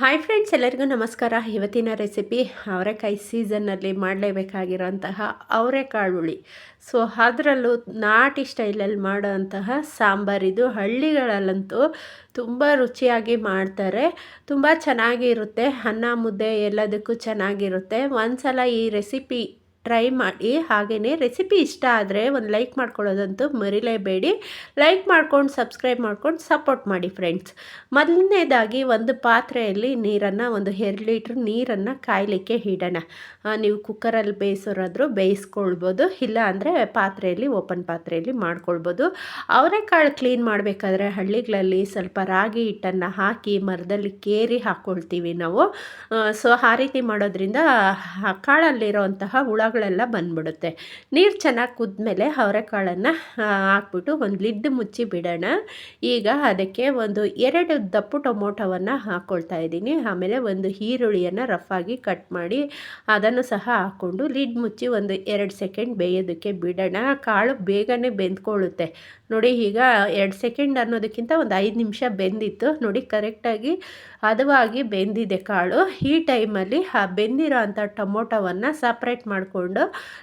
Hi friends ಎಲ್ಲರಿಗೂ ನಮಸ್ಕಾರ. ಇವತ್ತಿನ ರೆಸಿಪಿ ಅವರೆಕಾಯಿ ಸೀಸನ್ನಲ್ಲಿ ಮಾಡಲೇಬೇಕಾಗಿರೋಂತಹ ಅವರೆಕಾಳುಳಿ ಸೊ ಅದರಲ್ಲೂ ನಾಟಿ ಸ್ಟೈಲಲ್ಲಿ ಮಾಡೋಂತಹ ಸಾಂಬಾರಿದು ಹಳ್ಳಿಗಳಲ್ಲಂತೂ ತುಂಬ ರುಚಿಯಾಗಿ ಮಾಡ್ತಾರೆ. ತುಂಬ ಚೆನ್ನಾಗಿರುತ್ತೆ. ಅನ್ನ, ಮುದ್ದೆ ಎಲ್ಲದಕ್ಕೂ ಚೆನ್ನಾಗಿರುತ್ತೆ. ಒಂದು ಸಲ ಈ ರೆಸಿಪಿ ಟ್ರೈ ಮಾಡಿ ಹಾಗೆಯೇ ರೆಸಿಪಿ ಇಷ್ಟ ಆದರೆ ಒಂದು ಲೈಕ್ ಮಾಡ್ಕೊಳ್ಳೋದಂತೂ ಮರಿಲೇಬೇಡಿ. ಲೈಕ್ ಮಾಡ್ಕೊಂಡು, ಸಬ್ಸ್ಕ್ರೈಬ್ ಮಾಡ್ಕೊಂಡು ಸಪೋರ್ಟ್ ಮಾಡಿ ಫ್ರೆಂಡ್ಸ್. ಮೊದಲನೇದಾಗಿ ಒಂದು ಪಾತ್ರೆಯಲ್ಲಿ ನೀರನ್ನು ಒಂದು ಎರಡು ಲೀಟ್ರ್ ನೀರನ್ನು ಕಾಯಲಿಕ್ಕೆ ಇಡೋಣ. ನೀವು ಕುಕ್ಕರಲ್ಲಿ ಬೇಯಿಸೋರಾದರೂ ಬೇಯಿಸ್ಕೊಳ್ಬೋದು ಇಲ್ಲ ಅಂದರೆ ಪಾತ್ರೆಯಲ್ಲಿ, ಓಪನ್ ಪಾತ್ರೆಯಲ್ಲಿ ಮಾಡ್ಕೊಳ್ಬೋದು. ಅವರೆಕಾಳು ಕ್ಲೀನ್ ಮಾಡಬೇಕಾದ್ರೆ ಹಳ್ಳಿಗಳಲ್ಲಿ ಸ್ವಲ್ಪ ರಾಗಿ ಹಿಟ್ಟನ್ನು ಹಾಕಿ ಮರದಲ್ಲಿ ಕೇರಿ ಹಾಕ್ಕೊಳ್ತೀವಿ ನಾವು. ಸೊ ಆ ರೀತಿ ಮಾಡೋದ್ರಿಂದ ಕಾಳಲ್ಲಿರೋಂತಹ ಹುಳ ಹುಳಗಳೆಲ್ಲ ಬಂದ್ಬಿಡುತ್ತೆ. ನೀರು ಚೆನ್ನಾಗಿ ಕುದ್ಮೇಲೆ ಅವರೆಕಾಳನ್ನು ಹಾಕ್ಬಿಟ್ಟು ಒಂದು ಲಿಡ್ ಮುಚ್ಚಿ ಬಿಡೋಣ. ಈಗ ಅದಕ್ಕೆ ಒಂದು ಎರಡು ದಪ್ಪು ಟೊಮೊಟೊವನ್ನು ಹಾಕ್ಕೊಳ್ತಾ ಇದ್ದೀನಿ. ಆಮೇಲೆ ಒಂದು ಈರುಳ್ಳಿಯನ್ನು ರಫಾಗಿ ಕಟ್ ಮಾಡಿ ಅದನ್ನು ಸಹ ಹಾಕ್ಕೊಂಡು ಲಿಡ್ ಮುಚ್ಚಿ ಒಂದು ಎರಡು ಸೆಕೆಂಡ್ ಬೇಯೋದಕ್ಕೆ ಬಿಡೋಣ. ಕಾಳು ಬೇಗನೆ ಬೆಂದ್ಕೊಳ್ಳುತ್ತೆ. ನೋಡಿ ಈಗ ಎರಡು ಸೆಕೆಂಡ್ ಅನ್ನೋದಕ್ಕಿಂತ ಒಂದು ಐದು ನಿಮಿಷ ಬೆಂದಿತ್ತು. ನೋಡಿ ಕರೆಕ್ಟಾಗಿ ಹದವಾಗಿ ಬೆಂದಿದೆ ಕಾಳು. ಈ ಟೈಮಲ್ಲಿ ಆ ಬೆಂದಿರೋ ಅಂಥ ಟೊಮೊಟೊವನ್ನು ಸಪ್ರೇಟ್ ಮಾಡಿಕೊಂಡು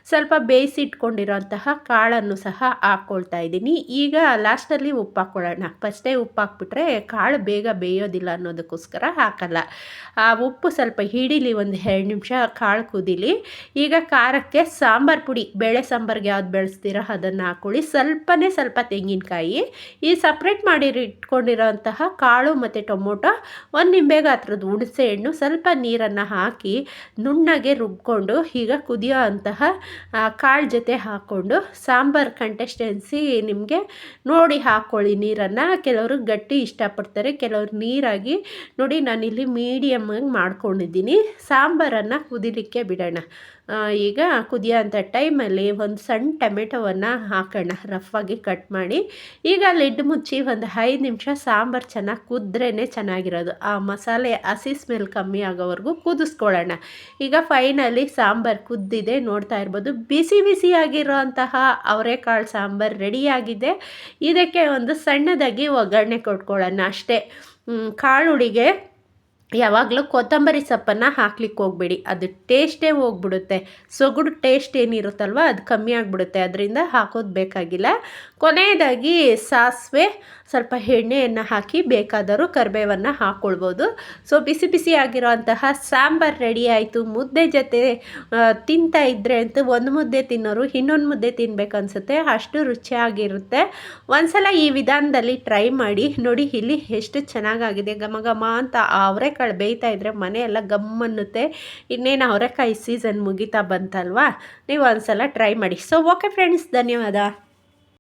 ಸ್ವಲ್ಪ ಬೇಯಿಸಿಟ್ಕೊಂಡಿರೋಂತಹ ಕಾಳನ್ನು ಸಹ ಹಾಕ್ಕೊಳ್ತಾ ಇದ್ದೀನಿ. ಈಗ ಲಾಸ್ಟಲ್ಲಿ ಉಪ್ಪು ಹಾಕ್ಕೊಳ್ಳೋಣ ಫಸ್ಟೇ ಉಪ್ಪು ಹಾಕ್ಬಿಟ್ರೆ ಕಾಳು ಬೇಗ ಬೇಯೋದಿಲ್ಲ ಅನ್ನೋದಕ್ಕೋಸ್ಕರ ಹಾಕಲ್ಲ. ಆ ಉಪ್ಪು ಸ್ವಲ್ಪ ಹಿಡೀಲಿ ಒಂದು ಎರಡು ನಿಮಿಷ ಕಾಳು ಕುದೀಲಿ. ಈಗ ಖಾರಕ್ಕೆ ಸಾಂಬಾರು ಪುಡಿ, ಬೇಳೆ ಸಾಂಬಾರ್ಗೆ ಯಾವ್ದು ಬೆಳೆಸ್ತೀರೋ ಅದನ್ನು ಹಾಕೊಳ್ಳಿ. ಸ್ವಲ್ಪನೇ ಸ್ವಲ್ಪ ತೆಂಗಿನಕಾಯಿ. ಈ ಸಪ್ರೇಟ್ ಮಾಡಿ ಇಟ್ಕೊಂಡಿರೋಂತಹ ಕಾಳು ಮತ್ತು ಟೊಮೊಟೊ, ಒಂದು ನಿಂಬೆಗೆ ಹತ್ರದ ಹುಣಸೆ ಹಣ್ಣು, ಸ್ವಲ್ಪ ನೀರನ್ನು ಹಾಕಿ ನುಣ್ಣಗೆ ರುಬ್ಕೊಂಡು ಈಗ ಕುದಿಯೋ ಅಂತಹ ಕಾಳು ಜೊತೆ ಹಾಕ್ಕೊಂಡು ಸಾಂಬಾರು ಕಂಟೆಸ್ಟೆನ್ಸಿ ನಿಮಗೆ ನೋಡಿ ಹಾಕ್ಕೊಳ್ಳಿ ನೀರನ್ನು. ಕೆಲವರು ಗಟ್ಟಿ ಇಷ್ಟಪಡ್ತಾರೆ, ಕೆಲವರು ನೀರಾಗಿ ನೋಡಿ ನಾನಿಲ್ಲಿ ಮೀಡಿಯಮ್ಮಾಗಿ ಮಾಡ್ಕೊಂಡಿದ್ದೀನಿ. ಸಾಂಬಾರನ್ನು ಕುದಿಲಿಕ್ಕೆ ಬಿಡೋಣ. ಈಗ ಕುದಿಯೋ ಅಂಥ ಟೈಮಲ್ಲಿ ಒಂದು ಸಣ್ಣ ಟೊಮೆಟೊವನ್ನು ಹಾಕೋಣ ರಫಾಗಿ ಕಟ್ ಮಾಡಿ. ಈಗ ಲಿಡ್ ಮುಚ್ಚಿ ಒಂದು ಐದು ನಿಮಿಷ ಸಾಂಬಾರು ಚೆನ್ನಾಗಿ ಕುದ್ರೇ ಚೆನ್ನಾಗಿರೋದು. ಆ ಮಸಾಲೆ ಹಸಿ ಸ್ಮೆಲ್ ಕಮ್ಮಿ ಆಗೋವರೆಗೂ ಕುದಿಸ್ಕೊಳ್ಳೋಣ. ಈಗ ಫೈನಲಿ ಸಾಂಬಾರು ಕುದ್ದಿದೆ, ನೋಡ್ತಾ ಇರ್ಬೋದು. ಬಿಸಿ ಬಿಸಿಯಾಗಿರೋ ಅಂತಹ ಅವರೆಕಾಳು ಸಾಂಬಾರು ರೆಡಿಯಾಗಿದೆ. ಇದಕ್ಕೆ ಒಂದು ಸಣ್ಣದಾಗಿ ಒಗ್ಗರಣೆ ಕೊಟ್ಕೊಳ್ಳೋಣ ಅಷ್ಟೇ. ಕಾಳುಳಿಗೆ ಯಾವಾಗಲೂ ಕೊತ್ತಂಬರಿ ಸೊಪ್ಪನ್ನು ಹಾಕ್ಲಿಕ್ಕೆ ಹೋಗ್ಬೇಡಿ. ಅದು ಟೇಸ್ಟೇ ಹೋಗ್ಬಿಡುತ್ತೆ. ಸೊಗಡು ಟೇಸ್ಟ್ ಏನಿರುತ್ತಲ್ವ, ಅದು ಕಮ್ಮಿ ಆಗಿಬಿಡುತ್ತೆ. ಅದರಿಂದ ಹಾಕೋದು ಬೇಕಾಗಿಲ್ಲ. ಕೊನೆಯದಾಗಿ ಸಾಸಿವೆ, ಸ್ವಲ್ಪ ಎಣ್ಣೆಯನ್ನು ಹಾಕಿ ಬೇಕಾದರೂ ಕರಿಬೇವನ್ನು ಹಾಕ್ಕೊಳ್ಬೋದು ಸೊ, ಬಿಸಿ ಬಿಸಿ ಆಗಿರೋಂತಹ ಸಾಂಬಾರು ರೆಡಿ ಆಯಿತು. ಮುದ್ದೆ ಜೊತೆ ತಿಂತಾ ಇದ್ದರೆ ಅಂತ ಒಂದು ಮುದ್ದೆ ತಿನ್ನೋರು ಇನ್ನೊಂದು ಮುದ್ದೆ ತಿನ್ಬೇಕನ್ಸುತ್ತೆ. ಅಷ್ಟು ರುಚಿಯಾಗಿರುತ್ತೆ. ಒಂದ್ಸಲ ಈ ವಿಧಾನದಲ್ಲಿ ಟ್ರೈ ಮಾಡಿ ನೋಡಿ, ಇಲ್ಲಿ ಎಷ್ಟು ಚೆನ್ನಾಗಾಗಿದೆ. ಘಮ ಘಮ ಅಂತ ಅವರೆಕಾಳು ಬೇಯ್ತಾ ಇದ್ದರೆ ಮನೆಯೆಲ್ಲ ಗಮ್ಮನ್ನುತ್ತೆ ಇನ್ನೇನು ಅವರೆಕಾಯಿ ಸೀಸನ್ ಮುಗಿತಾ ಬಂತಲ್ವಾ? ನೀವು ಒಂದ್ಸಲ ಟ್ರೈ ಮಾಡಿ. ಸೊ ಓಕೆ ಫ್ರೆಂಡ್ಸ್ ಧನ್ಯವಾದ.